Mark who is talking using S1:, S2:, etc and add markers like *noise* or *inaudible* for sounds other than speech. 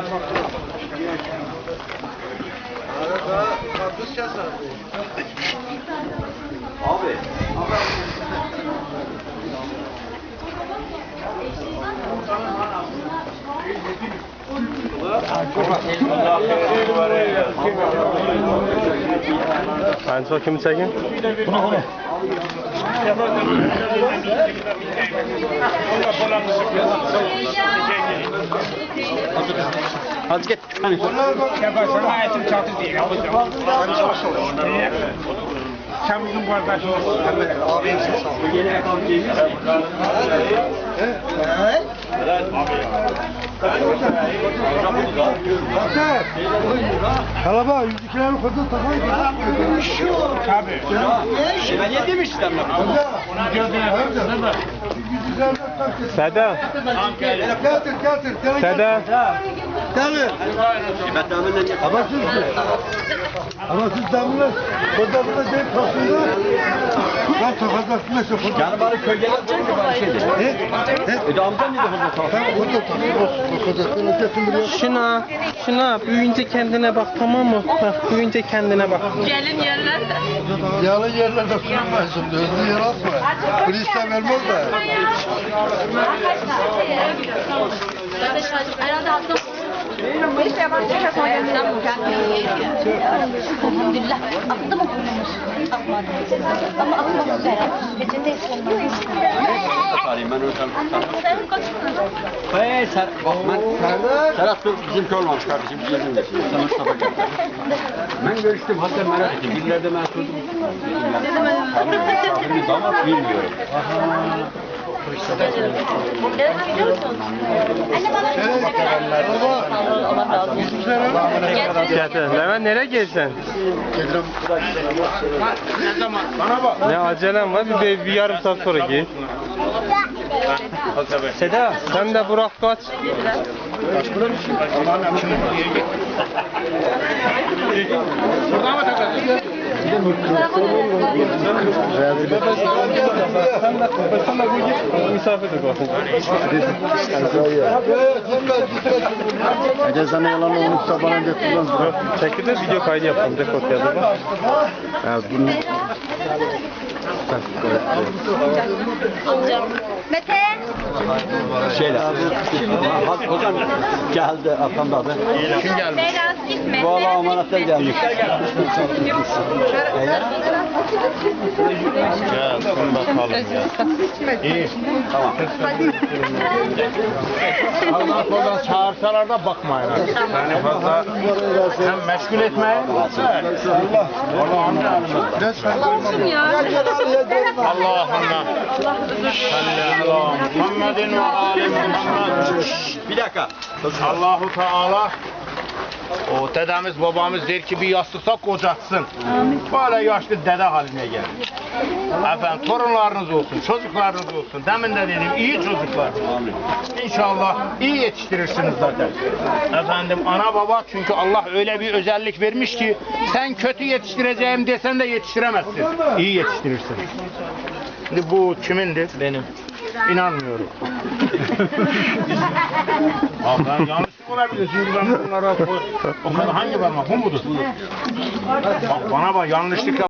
S1: Abi.
S2: En son kimi çekin?
S1: Hadi git. Hani.
S3: Sen bizim kardeşimiz.
S4: Kalaba yüzüklerini koydu takaydı.
S3: Tabii.
S1: Ben yedim işte.
S4: Yüzüklerini tak.
S2: Seda.
S4: Getir
S1: tahminen
S4: Ama siz ama siz damla burada değil tasında. Ben tokatlasın neyse burada.
S1: Yani bari kölgeler çünkü bari şeydi.
S4: He? He?
S1: E de neydi burada sağ
S4: Sen burada takıyorsun. Tokatlasın ötesini biliyorsun.
S2: Şuna, şuna büyüyünce kendine bak tamam mı? Bak büyüyünce kendine bak.
S5: Gelin yerlerde.
S4: Yalı yerlerde sürünmesin. Özlü yer atma. De vermez de.
S5: Herhalde hasta Elhamdülillah. Aklı mı kurulmuş? Akmadı. Ama aklı güzel. Peçete istemez.
S1: Sarayım ben ölsem. Hey Ser, bak ben Serhat dur bizim köy olmamış kardeşim bizim de. Sen Mustafa gel. Ben görüştüm hatta merak ettim. Birileri ben sordum. Tamam. Misafirin damat bilmiyorum.
S5: Anne bana
S2: Getir. Levent nereye gelsen? Ne acelem var bir, bir, bir yarım saat sonra gel. Seda sen de Burak kaç.
S3: Burada mı takıldı?
S2: Sen de, sen de bu git misafir de kalsın.
S4: Ece sana yalan olmuşsa bana getirmez.
S2: Çekildi video kaydı yapalım rekord yazdı bak.
S4: Ya bunu
S5: Mete.
S1: Şeyle. Hocam geldi da abi.
S3: Kim geldi?
S5: Biraz gitme.
S1: Valla amanatlar gelmiş.
S2: Gelsin bakalım ya.
S3: İyi.
S1: Tamam.
S3: Allah oradan çağırsalar da bakmayın. Yani fazla hem meşgul etmeyin. Allah. Allah amca. Allah'ına. Salli ala Muhammedin ve ali Muhammed.
S1: Bir dakika.
S3: Allahu Teala o dedemiz babamız der ki bir yastıkta kocatsın. Böyle yaşlı dede haline gelir. Efendim torunlarınız olsun, çocuklarınız olsun. Demin de dedim iyi çocuklar. İnşallah iyi yetiştirirsiniz zaten. Efendim ana baba çünkü Allah öyle bir özellik vermiş ki sen kötü yetiştireceğim desen de yetiştiremezsin. İyi yetiştirirsin. Şimdi bu kimindir? Benim. İnanmıyorum. *laughs* Aa, ben yanlışlık olabilir. Şimdi ben bunlara o kadar hangi parmak? Bu mudur? Bak, bana bak yanlışlıkla